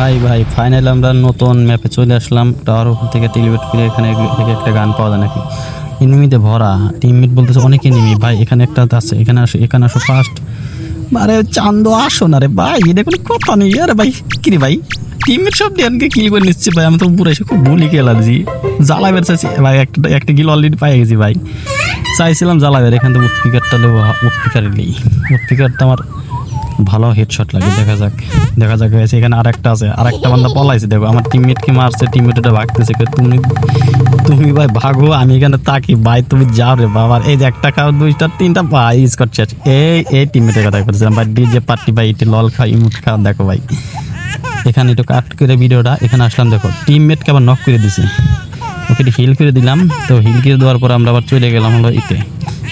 ভাই ভাই ফাইনাল আমরা নতুন ম্যাপে চলে আসলাম। টাওয়ার উপর থেকে টেলিভেট করে এখানে থেকে একটা গান পাওয়া যায় নাকি? এনিমিতে ভরা। টিমমেট বলতেছে, অনেক এনিমি ভাই, এখানে একটা আছে, এখানে আসো এখানে আসো ফার্স্ট আরে, চান্দ, আসো না রে ভাই এটা কোনো কথা নেই। আরে ভাই, কি রে ভাই? টিমমেট সব ডিয়ানকে কিল করে নিচ্ছে ভাই, আমি তো পুরো এসে খুব ভুলি খেলাছি জ্বালা বেরছে ভাই, একটা একটা গিল অলরেডি পাই গেছি ভাই। চাইছিলাম জ্বালাবের এখান থেকে উৎপিকারটা নেব উৎপিকার নেই উৎপিকারটা আমার ভালো হেডশট লাগে, দেখা যাক দেখা যাক হয়েছে। এখানে আরেকটা আছে, আরেকটা বান্দা পলাইছে, দেখো, আমার টিমমেট কি মারছে টিমমেট এটা ভাগতেছে তুমি তুমি ভাই ভাগো, আমি এখানে তাকি ভাই তুমি যাও রে বাবা। এই যে একটা খাও, দুইটা, তিনটা, ভাই স্কট শেষ এই এই টিমমেটের কথা বলছিলাম ভাই ডিজে পার্টি ভাই, এটি লল খাও, ইমুট খাও, দেখো ভাই। এখানে একটু কাট করে ভিডিওটা, এখানে আসলাম, দেখো টিমমেটকে আবার নক করে দিছে। ওকে হিল করে দিলাম, তো হিল করে দেওয়ার পর আমরা আবার চলে গেলাম হলো ইতে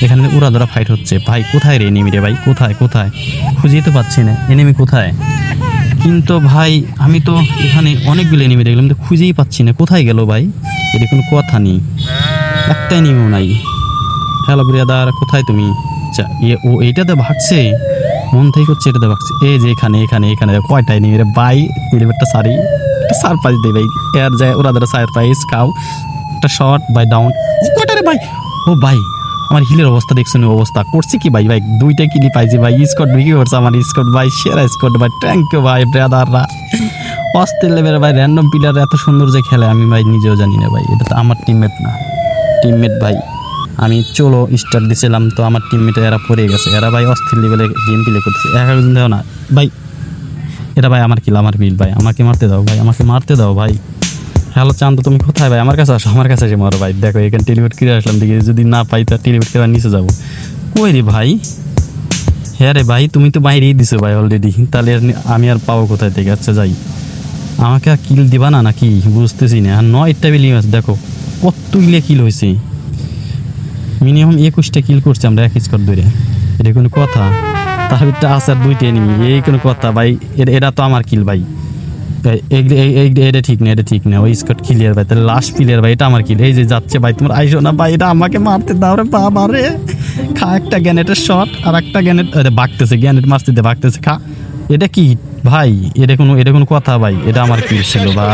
এখানে উড়া ধরা ফাইট হচ্ছে। ভাই, কোথায় রে এনিমি রে ভাই? কোথায় কোথায়? খুঁজেই তো পাচ্ছি না। এনিমি কোথায়? কিন্তু ভাই, আমি তো এখানে অনেকগুলো এনিমি দেখলাম তো খুঁজেই পাচ্ছি না। কোথায় গেল ভাই? এর কোনো কথা নেই। একটা এনিমিও নাই। হ্যালো ব্রিয়াদার কোথায় তুমি? আচ্ছা ইয়ে ও, এইটাতে ভাগছে? মন থেকে হচ্ছে এটাতে ভাগছে। এই যে এখানে এখানে এখানে কয়টা এনিমি রে ভাই? একটা সারি একটা সারপ্রাইজ দেয় ভাই। এর যায় ওরা ধরে সারপ্রাইজ খাও একটা শর্ট বাই ডাউন কয়টা রে ভাই? ও, ভাই আমার হিলের অবস্থা দেখছেন অবস্থা করছে কি ভাই? ভাই, দুইটা কিলি পাইছি ভাই, স্কট বিক্রি করছে আমার স্কট, ভাই, সেরা স্কট, ভাই ইউ ভাই ব্রাদাররা অস্থির লেভেলের ভাই র্যান্ডম প্লেয়ার এত সুন্দর যে খেলে, আমি ভাই নিজেও জানি না ভাই, এটা তো আমার টিমমেট না। টিমমেট ভাই, আমি চলো স্টার দিছিলাম, তো আমার টিমমেটে এরা পড়ে গেছে। এরা ভাই অস্থির লেভেলে গেম প্লে করতেছে। এক একজন দেও না। ভাই, এটা ভাই আমার কিল আমার বিল ভাই, আমাকে মারতে দাও, ভাই, আমাকে মারতে দাও, ভাই। হ্যালো চান্দ, তুমি কোথায় ভাই? আমার কাছে আসো, আমার কাছে এসে মারো ভাই। দেখো, এখানে টেলিভেট কিনে আসলাম, দেখি যদি না পাই তা টেলিভেট করে নিচে যাব। কই রে ভাই? হ্যাঁ রে ভাই, তুমি তো বাইরেই দিছো ভাই অলরেডি তাহলে আমি আর পাবো কোথায় থেকে? আচ্ছা যাই। আমাকে আর কিল দিবা না নাকি? বুঝতেছি না। আর নয়টা বিলিং আছে দেখো, কত কতগুলো কিল হয়েছে মিনিমাম একুশটা কিল করছে আমরা এক স্কোর ধরে। এটা কোনো কথা? তার ভিতরে আছে আর দুইটা এনিমি এই কোনো কথা ভাই। এটা তো আমার কিল ভাই। এটা ঠিক না, এটা ঠিক না। ওই স্কট ক্লিয়ার ভাই, তাহলে লাস্ট প্লেয়ার ভাই, এটা আমার কিল। এই যে যাচ্ছে ভাই, তোমার আইসো না ভাই, এটা আমাকে মারতে দাও রে বাবা রে। খা, একটা গ্যানেটের শট আর একটা গ্যানেট বাঁকতেছে গ্যানেট মারতে দে বাগতেছে খা। এটা কি? ভাই, এটা কোনো এটা কোনো কথা ভাই, এটা আমার কি ছিল বা